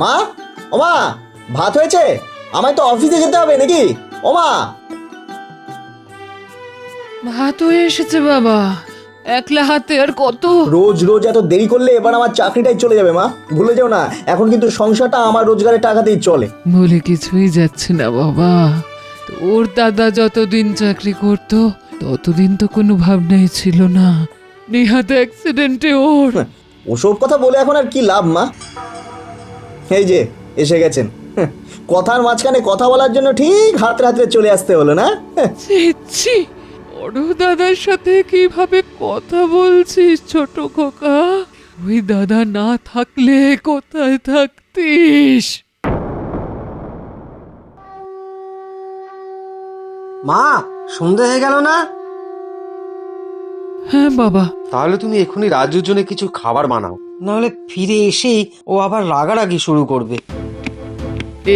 মা ওমা ভাত হয়েছে? আমায় তো অফিসে যেতে হবে নাকি? ওমা ভাত হয়ে এসেছে বাবা। একলা হাতে আর কত? রোজ রোজ এত দেরি করলে এবার আমার চাকরিটাই চলে যাবে মা। ভুলে যাও না এখন কিন্তু সংসারটা আমার রোজগারের টাকাতেই চলে। বলে কিছুই যাচ্ছে না বাবা। তোর দাদা যতদিন চাকরি করত ততদিন তো কোনো ভাবনাই ছিল না। নেহাত অ্যাক্সিডেন্টে ওর। ওসব কথা বলে এখন আর কি লাভ মা? এই যে এসে গেছেন। হ্যাঁ, কথার মাঝখানে কথা বলার জন্য ঠিক হাতরে হাতরে চলে আসতে হলো না? হ্যাঁ, ছি বড় দাদার সাথে কীভাবে কথা বলছিস ছোট খোকা? ওই দাদা না থাকলে কোথায় থাকতিস? মা সন্ধে হয়ে গেল না? হ্যাঁ বাবা। তাহলে তুমি এখনই রাজুর জন্য কিছু খাবার বানাও। নাহলে ফিরে এসেই ও আবার রাগারাগি শুরু করবে।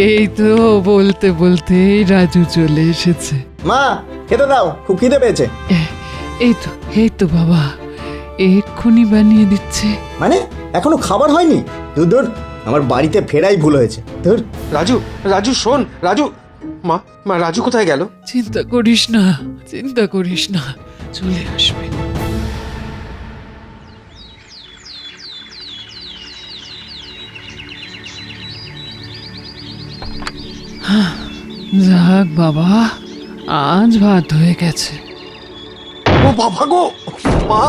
এই তো বলতে বলতে রাজু চলে এসেছে। মা খেতে দাও খুব খিদে পেয়েছে। এই তো এই তো বাবা এক্ষুনি বানিয়ে দিচ্ছে। মানে এখনও খাবার হয়নি? দূর দূর আমার বাড়িতে ফেরাই ভুল হয়েছে। ধুর। রাজু রাজু শোন রাজু মা মা রাজু কোথায় গেল? চিন্তা করিস না চিন্তা করিস না চলে আসবে। যাক বাবা আজ ভাত হয়ে গেছে। ও বাবা গো মা!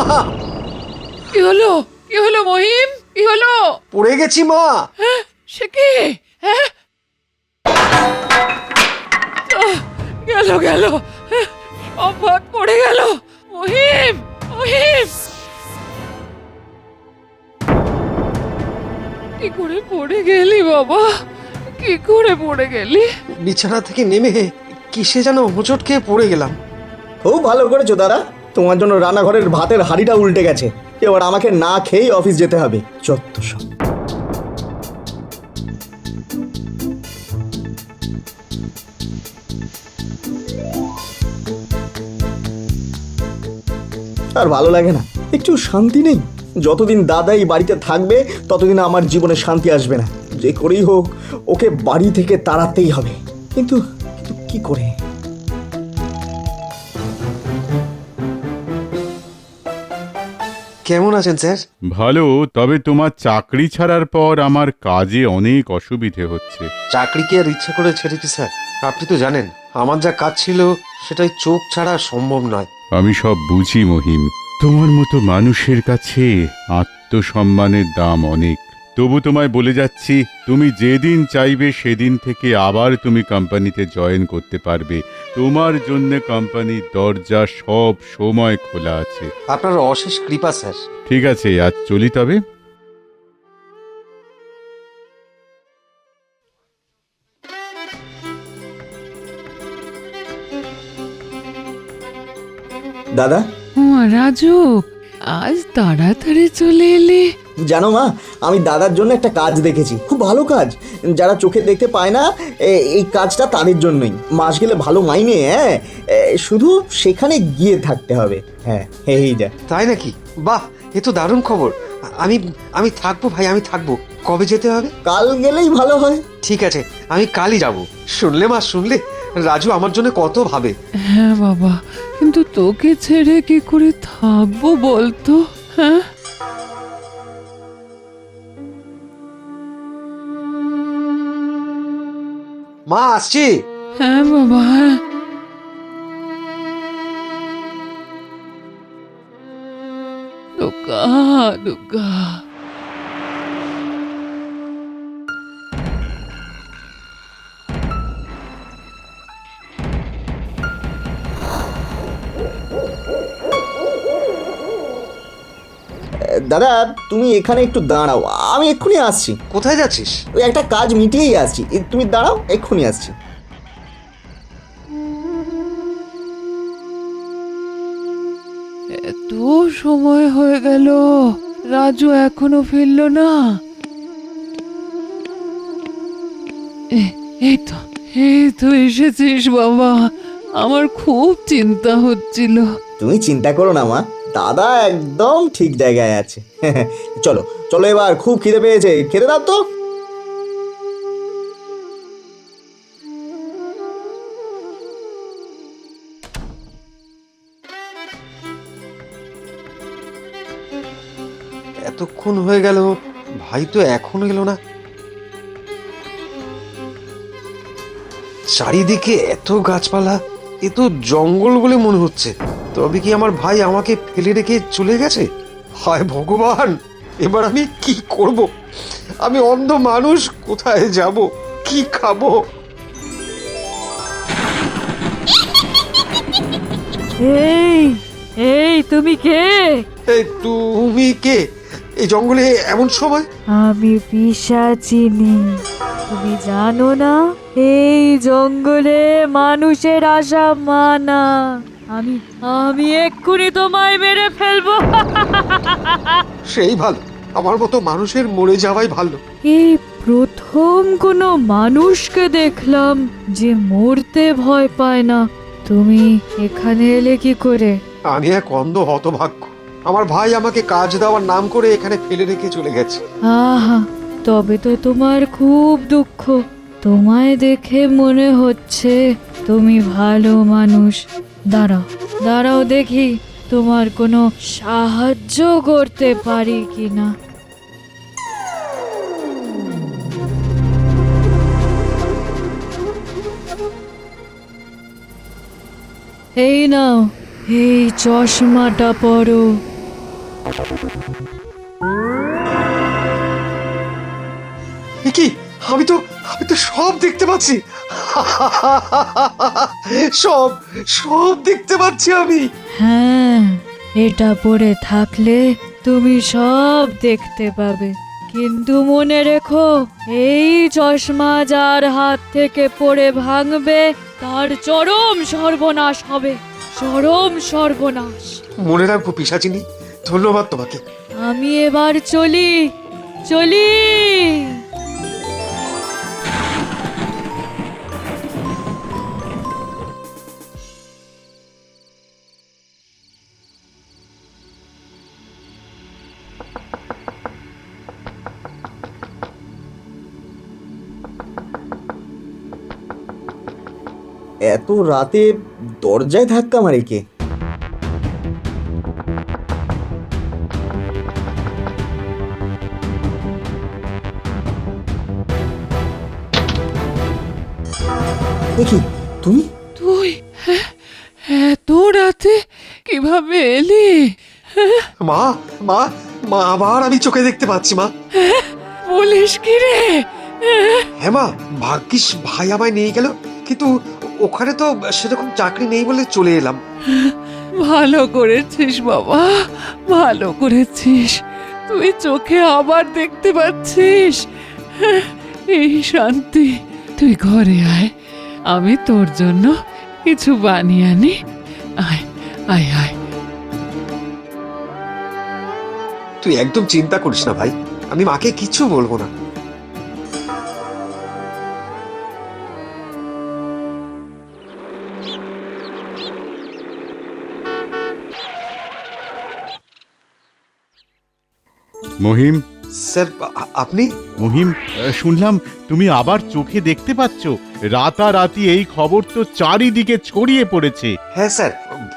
কি হলো? কি হলো মহিম? কি হলো? পড়ে গেছি মা! হ্যাঁ সে কি? হ্যাঁ? আহ, গেল গেল। হ্যাঁ, সব ভাত পড়ে গেল। মহিম মহিম! কি করে পড়ে গেলি বাবা? কি করে পড়ে গেলি? বিছানা থেকে নেমে কিসে যেন হোঁচট খেয়ে পড়ে গেলাম। খুব ভালো করেছ দাদা। তোমার জন্য রান্নাঘরের ভাতের হাঁড়িটা উল্টে গেছে। এবার আমাকে না খেয়েই অফিস যেতে হবে। চত্ব সব। আর ভালো লাগে না। একটু শান্তি নেই। যতদিন দাদা এই বাড়িতে থাকবে ততদিন আমার জীবনে শান্তি আসবে না। যে করেই হোক ওকে বাড়ি থেকে তাড়াতেই হবে। কিন্তু কিন্তু কি করে? কেমন আছেন স্যার? ভালো তবে তোমার চাকরি ছাড়ার পর আমার কাজে অনেক অসুবিধে হচ্ছে। চাকরি কি আর ইচ্ছা করে ছেড়েছি স্যার? আপনি তো জানেন আমার যা কাজ ছিল সেটাই চোখ ছাড়া সম্ভব নয়। আমি সব বুঝি মহিম। তোমার মতো মানুষের কাছে আত্মসম্মানের দাম অনেক। তবু তোমায় বলে যাচ্ছি তুমি যেদিন চাইবে সেদিন থেকে আবার তুমি কোম্পানিতে জয়েন করতে পারবে। তোমার জন্য কোম্পানির দরজা সব সময় খোলা আছে। আপনার অশেষ কৃপা স্যার। ঠিক আছে আজ চলি তবে। দাদা? ও রাজু আজ তাড়াতাড়ি চলে এলি। জানো মা আমি দাদার জন্য একটা কাজ দেখেছি খুব ভালো কাজ। যারা চোখে দেখতে পায় না এ- এই কাজটা তাদের জন্যই। মাস গেলে ভালো মাইনে হ্যাঁ? শুধু সেখানে গিয়ে থাকতে হবে। হ্যাঁ এই যা। তাই নাকি? বাহ এ তো দারুণ খবর। আমি আমি থাকব ভাই আমি থাকব। কবে যেতে হবে? কাল গেলেই ভালো হয়। ঠিক আছে আমি কালই যাব। শুনলে মা শুনলে? রাজু আমার জন্য কত ভাবে। হ্যাঁ বাবা কিন্তু তোকে ছেড়ে কি করে থাকব বলতো হ্যাঁ? মা আসছি। হ্যাঁ বাবা। দুর্গা দুর্গা দাদা তুমি এখানে একটু দাঁড়াও। আমি এক্ষুনি আসছি। কোথায় যাচ্ছিস? ওই একটা কাজ মিটিয়েই আসছি। এ, তুমি দাঁড়াও এক্ষুনি আসছি। এত সময় হয়ে গেল রাজু এখনও ফিরলো না। এ- এই তো এই তো এসেছিস বাবা। আমার খুব চিন্তা হচ্ছিল। তুমি চিন্তা করো না মা। দাদা একদম ঠিক জায়গায় আছে। চলো চলো এবার, খুব খিদে পেয়েছে। খেতে দাও তো। এতক্ষণ হয়ে গেল, ভাই তো এখনও এলো না। চারিদিকে এত গাছপালা, এ তো জঙ্গল বলে মনে হচ্ছে। তবে কি আমার ভাই আমাকে ফেলে রেখে চলে গেছে? হায় ভগবান! এবার আমি কি করব? আমি অন্ধ মানুষ কোথায় যাব? কি খাব? এই এই তুমি কে? এই তুমি কে? এই জঙ্গলে এমন সময়? আমি পিসাচিনি। তুমি জানো না? এই জঙ্গলে মানুষের আশা মানা। আমি আমি এক্ষুনি তোমায় মেরে ফেলব। সেই ভালো। আমার মতো মানুষের মরে যাওয়াই ভালো। এই প্রথম কোনো মানুষকে দেখলাম যে মরতে ভয় পায় না। তুমি এখানে এলে কি করে? আমি এক অন্ধ হতভাগ্য। আমার ভাই আমাকে কাজ দেওয়ার নাম করে এখানে ফেলে রেখে চলে গেছে। আহা তবে তো তোমার খুব দুঃখ। তোমায় দেখে মনে হচ্ছে তুমি ভালো মানুষ। দাঁড়াও দাঁড়াও দেখি তোমার কোনো সাহায্য করতে পারি কিনা। এই নাও, এই চশমাটা পরো। কি? আমি তো আমি তো সব দেখতে পাচ্ছি। সব সব দেখতে পাচ্ছি আমি। হ্যাঁ এটা পরে থাকলে তুমি সব দেখতে পাবে। কিন্তু মনে রেখো এই চশমা যার হাত থেকে পড়ে ভাঙবে তার চরম সর্বনাশ হবে। চরম সর্বনাশ। মনে রাখব পিসাচিনি ধন্যবাদ তোমাকে। আমি এবার চলি চলি। এত রাতে দরজায় ধাক্কা মারে কে? দেখি তুমি? তুই? হ্যাঁ, এত রাতে কীভাবে এলি? মা মা মা আবার আমি চোখে দেখতে পাচ্ছি মা। বলিস কি রে? হ্যাঁ মা ভাগ্যিস ভাই আমায় নিয়ে গেল কিন্তু ওখানে তো সেরকম চাকরি নেই বলে চলে এলাম। ভালো করেছিস বাবা ভালো করেছিস। তুই চোখে আবার দেখতে পাচ্ছিস। এই শান্তি তুই ঘরে আয়। আমি তোর জন্য কিছু বানিয়ে আনি। আয় আয় আয়। তুই একদম চিন্তা করিস না ভাই আমি মাকে কিছু বলব না। মহিম? স্যার আপনি? মহিম শুনলাম তুমি আবার চোখে দেখতে পাচ্ছ। রাতারাতি এই খবর তো চারিদিকে ছড়িয়ে পড়েছে। হ্যাঁ স্যার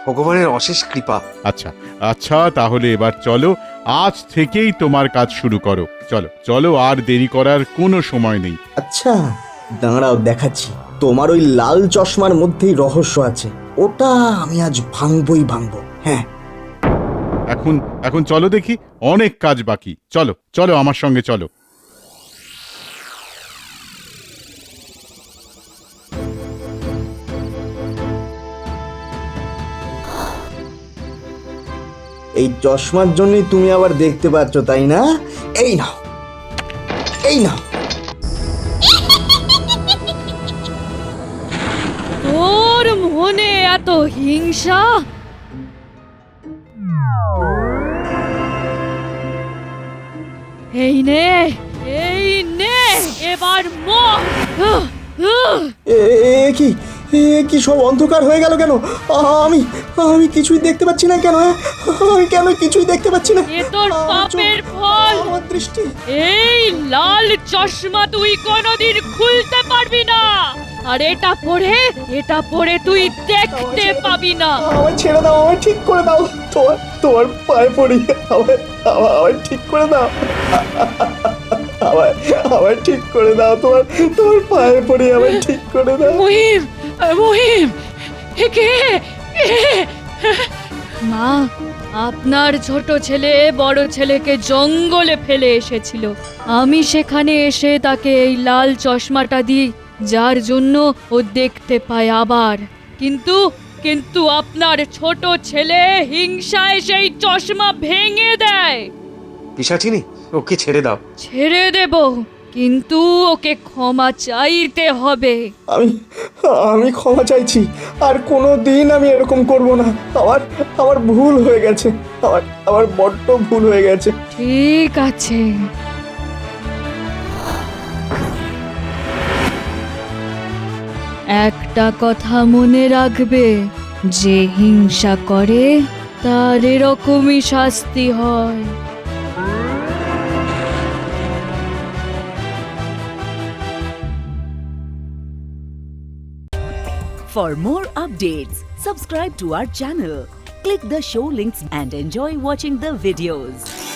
ভগবানের অশেষ কৃপা। আচ্ছা আচ্ছা তাহলে এবার চলো আজ থেকেই তোমার কাজ শুরু করো। চলো চলো আর দেরি করার কোনো সময় নেই। আচ্ছা দাঁড়াও দেখাচ্ছি। তোমার ওই লাল চশমার মধ্যেই রহস্য আছে। ওটা আমি আজ ভাঙবই ভাঙবো। হ্যাঁ এখন এখন চলো দেখি অনেক কাজ বাকি। চলো চলো আমার সঙ্গে চলো। এই চশমার জন্যই তুমি আবার দেখতে পাচ্ছ তাই না? এই না এই নাও। তোর মনে এত হিংসা? এই নে এই নে এবার মর। এ কি এ কি সব অন্ধকার হয়ে গেল কেন? আমি আমি কিছুই দেখতে পাচ্ছি না কেন হ্যাঁ? আমি কেন কিছুই দেখতে পাচ্ছি না? এ তোর পাপের ফল। আমার দৃষ্টি। এই লাল চশমা তুই কোনোদিন খুলতে পারবি না। আর এটা পরে এটা পরে তুই দেখতে পাবি না। আমার ছেড়ে দাও আমার ঠিক করে দাও। তোমার তোমার পায়ে পড়ি আমার আমার ঠিক করে দাও। আমার আমার ঠিক করে দাও। তোমার তোমার পায়ে পড়ি আমার ঠিক করে দাও। মহিম মহিম কে? মা আপনার ছোট ছেলে বড় ছেলেকে জঙ্গলে ফেলে এসেছিল। আমি সেখানে এসে তাকে এই লাল চশমাটা দিই। যার জন্য ও দেখতে পায় আবার। কিন্তু কিন্তু আপনার ছোট ছেলে হিংসায় সেই চশমা ভেঙে দেয়। পিসাচিনি ওকে ছেড়ে দাও। ছেড়ে দেব কিন্তু ওকে ক্ষমা চাইতে হবে। আমি আমি ক্ষমা চাইছি আর কোনো দিন আমি এরকম করব না। আমার আমার ভুল হয়ে গেছে। আমার আমার বড্ড ভুল হয়ে গেছে। ঠিক আছে। একটা কথা মনে রাখবে যে হিংসা করে তার এরকমই শাস্তি হয় For more updates, subscribe to our channel, click the show links and enjoy watching the videos.